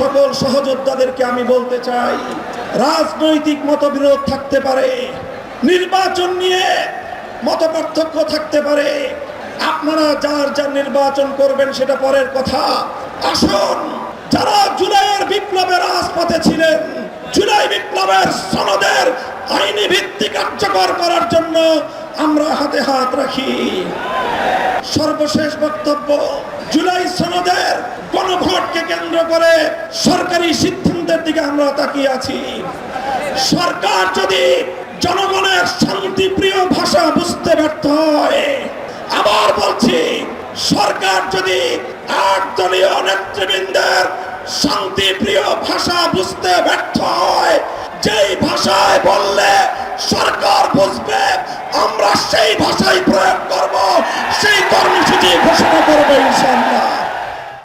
সকল সহযোদ্ধাদেরকে আমি বলতে চাই, রাজনৈতিক মতবিরোধ থাকতে পারে, নির্বাচন নিয়ে মত পার্থক্য থাকতে পারে, আপনারা যার যার নির্বাচন করবেন সেটা পরের কথা। আসুন, যারা জুলাইয়ের বিপ্লবের রাজপথে ছিলেন, জুলাই বিপ্লবের সনদের আইনি ভিত্তি কার্যকর করার জন্য আমরা হাতে হাত রাখি। সর্বশেষ বক্তব্য কেন্দ্র করে সরকারি সিদ্ধান্তের দিকে আমরা তাকিয়ে আছি। সরকার যদি জনগণের শান্তিপ্রিয় ভাষা বুঝতে ব্যর্থ হয়, আবার বলছি, সরকার যদি আট দলীয় নেতৃবৃন্দের শান্তিপ্রিয় ভাষা বুঝতে ব্যর্থ হয়, যেই ভাষায় বললে সরকার বুঝবে, আমরা সেই ভাষাই প্রয়োগ করব, সেই কর্মসূচি ঘোষণা